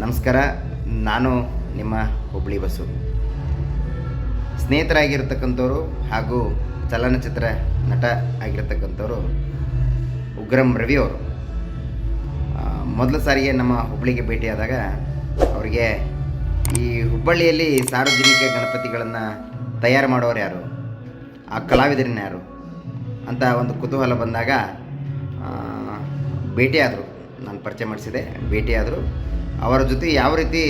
ನಮಸ್ಕಾರ, ನಾನು ನಿಮ್ಮ ಹುಬ್ಳಿ ಬಸು. ಸ್ನೇಹಿತರಾಗಿರ್ತಕ್ಕಂಥವ್ರು ಹಾಗೂ ಚಲನಚಿತ್ರ ನಟ ಆಗಿರ್ತಕ್ಕಂಥವ್ರು ಉಗ್ರಂ ರವಿ ಅವರು. ಮೊದಲ ಸಾರಿಗೆ ನಮ್ಮ ಹುಬ್ಬಳ್ಳಿಗೆ ಭೇಟಿಯಾದಾಗ ಅವರಿಗೆ ಈ ಹುಬ್ಬಳ್ಳಿಯಲ್ಲಿ ಸಾರ್ವಜನಿಕ ಗಣಪತಿಗಳನ್ನು ತಯಾರು ಮಾಡೋರು ಯಾರು? ಆ ಕಲಾವಿದರನ್ನ ಯಾರು? ಅಂತ ಒಂದು ಕುತೂಹಲ ಬಂದಾಗ ಭೇಟಿಯಾದರು. ನಾನು ಪರಿಚಯ ಮಾಡಿಸಿದೆ, ಭೇಟಿಯಾದರು. ಅವರ ಜೊತೆ ಯಾವ ರೀತಿ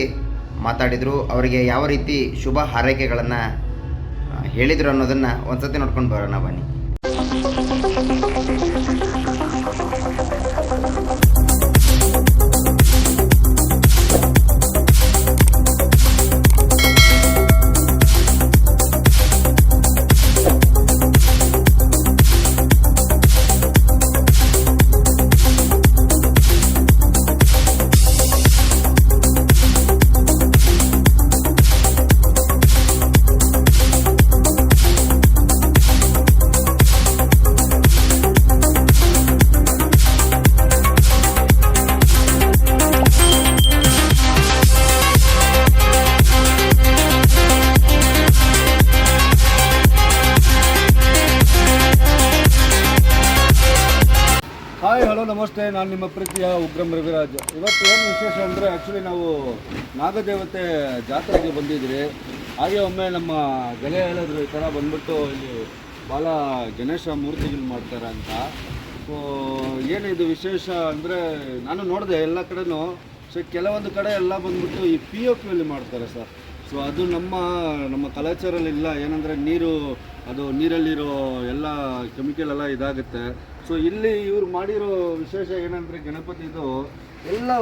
ಮಾತಾಡಿದರು, ಅವರಿಗೆ ಯಾವ ರೀತಿ ಶುಭ ಹಾರೈಕೆಗಳನ್ನು ಹೇಳಿದರು ಅನ್ನೋದನ್ನು ಒಂದು ಸತಿ ನೋಡ್ಕೊಂಡು ಬರೋಣ ಬನ್ನಿ. ಹಲೋ, ನಮಸ್ತೆ. ನಾನು ನಿಮ್ಮ ಪ್ರೀತಿಯ ಉಗ್ರಂ ರವಿರಾಜ್. ಇವತ್ತು ಏನು ವಿಶೇಷ ಅಂದರೆ ಆ್ಯಕ್ಚುಲಿ ನಾವು ನಾಗದೇವತೆ ಜಾತ್ರೆಗೆ ಬಂದಿದ್ರಿ. ಹಾಗೆ ಒಮ್ಮೆ ನಮ್ಮ ಗೆಳೆಯ ಹೇಳಿದ್ರು ಈ ಥರ ಬಂದ್ಬಿಟ್ಟು ಇಲ್ಲಿ ಭಾಳ ಗಣೇಶ ಮೂರ್ತಿಗಳು ಮಾಡ್ತಾರೆ ಅಂತ. ಸೊ ಏನಿದು ವಿಶೇಷ ಅಂದರೆ ನಾನು ನೋಡಿದೆ ಎಲ್ಲ ಕಡೆನೂ. ಸೊ ಕೆಲವೊಂದು ಕಡೆ ಎಲ್ಲ ಬಂದ್ಬಿಟ್ಟು ಈ ಪಿ ಒ ಪಿಯಲ್ಲಿ ಮಾಡ್ತಾರೆ ಸರ್. ಸೊ ಅದು ನಮ್ಮ ನಮ್ಮ ಕಲಾಚಾರಲ್ಲಿ ಇಲ್ಲ. ಏನಂದರೆ ನೀರು ಅದು ನೀರಲ್ಲಿರೋ ಎಲ್ಲ ಕೆಮಿಕಲ್ ಎಲ್ಲ ಇದಾಗುತ್ತೆ. ಸೊ ಇಲ್ಲಿ ಇವ್ರು ಮಾಡಿರೋ ವಿಶೇಷ ಏನಂದರೆ ಗಣಪತಿದು ಎಲ್ಲ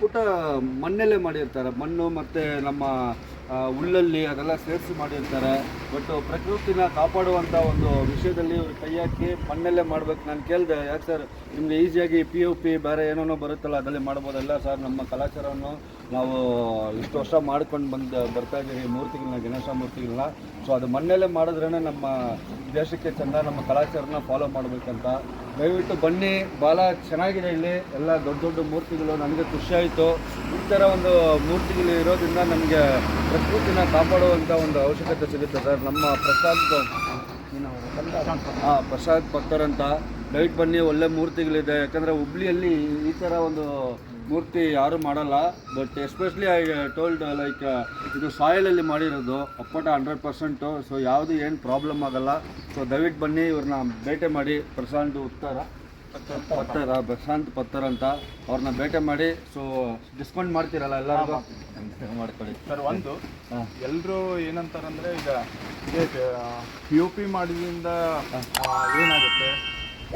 ಪುಟ ಮಣ್ಣಲ್ಲೇ ಮಾಡಿರ್ತಾರೆ. ಮಣ್ಣು ಮತ್ತು ನಮ್ಮ ಹುಲ್ಲಲ್ಲಿ ಅದೆಲ್ಲ ಸೇರಿಸಿ ಮಾಡಿರ್ತಾರೆ. ಬಟ್ ಪ್ರಕೃತಿನ ಕಾಪಾಡುವಂಥ ಒಂದು ವಿಷಯದಲ್ಲಿ ಇವರು ಕೈ ಹಾಕಿ ಮಣ್ಣಲ್ಲೇ ಮಾಡ್ಬೇಕು. ನಾನು ಕೇಳಿದೆ, ಯಾಕೆ ಸರ್ ನಿಮಗೆ ಈಸಿಯಾಗಿ ಪಿ ಯು ಪಿ ಬೇರೆ ಏನೇನೋ ಬರುತ್ತಲ್ಲ, ಅದರಲ್ಲಿ ಮಾಡ್ಬೋದಲ್ಲ ಸರ್ ನಮ್ಮ ಕಲಾಚಾರವನ್ನು ನಾವು ಇಷ್ಟು ವರ್ಷ ಮಾಡ್ಕೊಂಡು ಬಂದು, ಬರ್ತಾ ಇದ್ದೀವಿ. ಮೂರ್ತಿಗಳನ್ನ, ಗಣೇಶ ಮೂರ್ತಿಗಳನ್ನ. ಸೊ ಅದು ಮಣ್ಣಲ್ಲೇ ಮಾಡಿದ್ರೇ ನಮ್ಮ ದೇಶಕ್ಕೆ ಚೆಂದ, ನಮ್ಮ ಕಲಾಚಾರನ ಫಾಲೋ ಮಾಡಬೇಕಂತ. ದಯವಿಟ್ಟು ಬನ್ನಿ ಭಾಳ ಚೆನ್ನಾಗಿದೆ ಇಲ್ಲಿ. ಎಲ್ಲ ದೊಡ್ಡ ದೊಡ್ಡ ಮೂರ್ತಿಗಳು, ನನಗೆ ಖುಷಿಯಾಯಿತು ಈ ಥರ ಒಂದು ಮೂರ್ತಿಗಳು ಇರೋದ್ರಿಂದ ನಮಗೆ ಪ್ರಕೃತಿನ ಕಾಪಾಡುವಂಥ ಒಂದು ಅವಶ್ಯಕತೆ ಸಿಗುತ್ತೆ ಸರ್. ನಮ್ಮ ಪ್ರಸಾದ್ ಹಾಂ ಪ್ರಸಾದ್ ಭಕ್ತರಂತ ದಯವಿಟ್ಟು ಬನ್ನಿ, ಒಳ್ಳೆ ಮೂರ್ತಿಗಳಿದೆ. ಯಾಕಂದರೆ ಹುಬ್ಳಿಯಲ್ಲಿ ಈ ಥರ ಒಂದು ಮೂರ್ತಿ ಯಾರು ಮಾಡಲ್ಲ. But especially I told like ಇದು ಸಾಯಿಲಲ್ಲಿ ಮಾಡಿರೋದು ಅಪ್ಪಟ ಹಂಡ್ರೆಡ್ ಪರ್ಸೆಂಟು ಸೊ ಯಾವುದು ಏನು ಪ್ರಾಬ್ಲಮ್ ಆಗಲ್ಲ. ಸೊ ದಯವಿಟ್ಟು ಬನ್ನಿ, ಇವ್ರನ್ನ ಭೇಟೆ ಮಾಡಿ. ಪ್ರಸಾದ್ ಉತ್ತರ. ಪತ್ತರ ಪ್ರಶಾಂತ್ ಪತ್ತರ್ ಅಂತ ಅವ್ರನ್ನ ಭೇಟಿ ಮಾಡಿ ಸೊ ಡಿಸ್ಕೌಂಟ್ ಮಾಡ್ತೀರಲ್ಲ ಎಲ್ಲರಿಗೂ? ಮಾಡ್ಕೊಳ್ಳಿ. ಸರ್ ಒಂದು ಎಲ್ಲರೂ ಏನಂತಾರಂದ್ರೆ ಈಗ ಪಿ ಯು ಪಿ ಮಾಡಿದ್ರಿಂದ ಏನಾಗುತ್ತೆ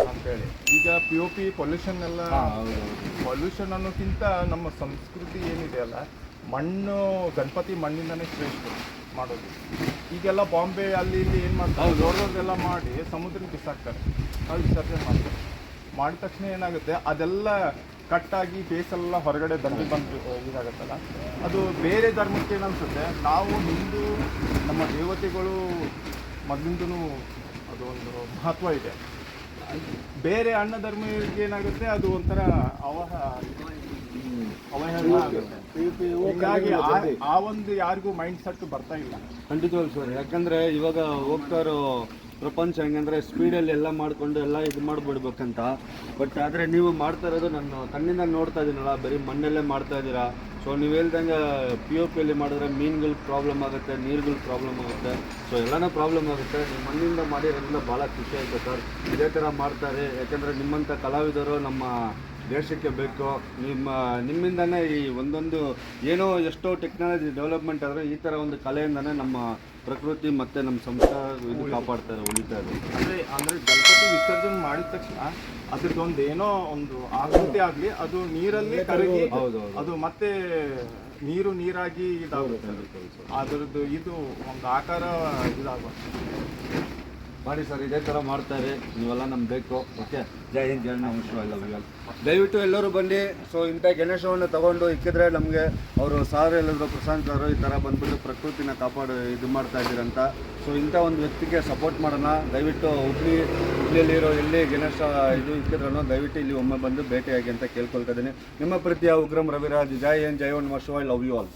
ಅಂತೇಳಿ. ಈಗ ಪಿ ಯು ಪಿ ಪೊಲ್ಯೂಷನ್ ಎಲ್ಲ ಪೊಲ್ಯೂಷನ್ ಅನ್ನೋಕ್ಕಿಂತ ನಮ್ಮ ಸಂಸ್ಕೃತಿ ಏನಿದೆ ಅಲ್ಲ ಮಣ್ಣು ಗಣಪತಿ ಮಣ್ಣಿಂದನೇ ಶ್ರೇಷ್ಠ ಮಾಡೋದು. ಈಗೆಲ್ಲ ಬಾಂಬೆ ಅಲ್ಲಿ ಇಲ್ಲಿ ಏನು ಮಾಡ್ತಾರೆ? ದೊಡ್ಡದೆಲ್ಲ ಮಾಡಿ ಸಮುದ್ರಕ್ಕೆ ಬಿಸಾಕ್ತಾರೆ. ಅದು ವಿಸರ್ಜನೆ ಮಾಡ್ತಾರೆ ಮಾಡಿದ ತಕ್ಷಣ ಏನಾಗುತ್ತೆ, ಅದೆಲ್ಲ ಕಟ್ಟಾಗಿ ಫೇಸೆಲ್ಲ ಹೊರಗಡೆ ಬಂದು ಬಂದು ಇದಾಗುತ್ತಲ್ಲ? ಅದು ಬೇರೆ ಧರ್ಮಕ್ಕೆ ಏನನ್ಸುತ್ತೆ ನಾವು ಹಿಂದೂ, ನಮ್ಮ ದೇವತೆಗಳು ಮೊದಲಿಂದನೂ ಅದು ಒಂದು ಮಹತ್ವ ಇದೆ. ಬೇರೆ ಅಣ್ಣ ಧರ್ಮಕ್ಕೆ ಏನಾಗುತ್ತೆ, ಅದು ಒಂಥರ ಅವಹ ಆಗುತ್ತೆ. ಹೀಗಾಗಿ ಆ- ಒಂದು ಯಾರಿಗೂ ಮೈಂಡ್ ಸೆಟ್ ಬರ್ತಾ ಇಲ್ಲ. ಖಂಡಿತವಾಗಿ ಸರ್, ಯಾಕಂದ್ರೆ ಇವಾಗ ಹೋಗ್ತಾ ಇರೋ ಪ್ರಪಂಚ ಹೆಂಗಂದ್ರೆ ಸ್ಪೀಡಲ್ಲಿ ಎಲ್ಲ ಮಾಡ್ಕೊಂಡು ಎಲ್ಲ ಇದು ಮಾಡಿಬಿಡ್ಬೇಕಂತ. ಬಟ್ ಆದರೆ ನೀವು ಮಾಡ್ತಾ ಇರೋದು ನಾನು ಕಣ್ಣಿಂದ ನೋಡ್ತಾ ಇದ್ದೀನಲ್ಲ ಬರೀ ಮಣ್ಣಲ್ಲೇ ಮಾಡ್ತಾ ಇದ್ದೀರಾ ಸೊ ನೀವು ಹೇಳ್ದಂಗೆ ಪಿ ಒ ಪಿಯಲ್ಲಿ ಮಾಡಿದ್ರೆ ಮೀನುಗಳು ಪ್ರಾಬ್ಲಮ್ ಆಗುತ್ತೆ, ನೀರುಗಳು ಪ್ರಾಬ್ಲಮ್ ಆಗುತ್ತೆ. ಸೊ ಎಲ್ಲನೂ ಪ್ರಾಬ್ಲಮ್ ಆಗುತ್ತೆ. ನೀವು ಮಣ್ಣಿಂದ ಮಾಡಿರೋದ್ರಿಂದ ಭಾಳ ಖುಷಿ ಆಯಿತು ಸರ್. ಇದೇ ಥರ ಮಾಡ್ತಾರೆ. ಯಾಕಂದರೆ ನಿಮ್ಮಂಥ ಕಲಾವಿದರು ನಮ್ಮ ದೇಶಕ್ಕೆ ಬೇಕು. ನಿಮ್ಮ ನಿಮ್ಮಿಂದನೇ ಈ ಒಂದೊಂದು ಏನೋ ಎಷ್ಟೋ ಟೆಕ್ನಾಲಜಿ ಡೆವಲಪ್ಮೆಂಟ್ ಆದರೆ ಈ ಥರ ಒಂದು ಕಲೆಯಿಂದನೇ ನಮ್ಮ ಪ್ರಕೃತಿ ಮತ್ತು ನಮ್ಮ ಸಂಸ್ಕಾರ ಇದು ಕಾಪಾಡ್ತಾರೆ ಉಳಿತಾರೆ ಅಂದರೆ ಅಂದರೆ ಗಣಪತಿ ವಿಸರ್ಜನೆ ಮಾಡಿದ ತಕ್ಷಣ ಅದ್ರದ್ದೊಂದು ಏನೋ ಒಂದು ಆಕೃತಿ ಆಗಲಿ ಅದು ನೀರಲ್ಲಿ ಕರಗಿ ಹೌದು, ಹೌದು. ಅದು ಮತ್ತೆ ನೀರು ನೀರಾಗಿ ಇದಾಗುತ್ತೆ. ಅದರದ್ದು ಇದು ಒಂದು ಆಕಾರ ಇದಾಗುತ್ತೆ. ಮಾಡಿ ಸರ್, ಇದೇ ಥರ ಮಾಡ್ತಾರೆ. ನೀವೆಲ್ಲ ನಮ್ಗೆ ಬೇಕು. ಓಕೆ? ಜೈ ಹಿಂದ್, ಜೈ ನಮ್ಮ ಲವ್ ಯು ದಯವಿಟ್ಟು ಎಲ್ಲರೂ ಬನ್ನಿ. ಸೊ ಇಂಥ ಗಣೇಶವನ್ನು ತಗೊಂಡು ಇಕ್ಕಿದ್ರೆ ನಮಗೆ ಅವರು ಸಾರ್ ಎಲ್ಲರೂ ಪ್ರಶಾಂತ್ ಅವರು ಈ ಥರ ಬಂದ್ಬಿಟ್ಟು ಪ್ರಕೃತಿನ ಕಾಪಾಡು, ಇದು ಮಾಡ್ತಾ ಇದ್ದೀರಂತ ಸೊ ಇಂಥ ಒಂದು ವ್ಯಕ್ತಿಗೆ ಸಪೋರ್ಟ್ ಮಾಡೋಣ. ದಯವಿಟ್ಟು ಹುಬ್ಳಿ, ಹುಬ್ಳಿಯಲ್ಲಿರೋ ಎಲ್ಲಿ ಗಣೇಶ ಇದು ಇಕ್ಕಿದ್ರೂ ದಯವಿಟ್ಟು ಇಲ್ಲಿ ಒಮ್ಮೆ ಬಂದು ಭೇಟಿಯಾಗಿ ಅಂತ ಕೇಳ್ಕೊಳ್ತಾ ಇದ್ದೀನಿ. ನಿಮ್ಮ ಪ್ರೀತಿಯ ಉಗ್ರಂ ರವಿರಾಜ್, ಜೈ ಏನ್ ಜೈ ಒನ್ ವರ್ಷ ಐ ಲವ್ ಯು ಆಲ್.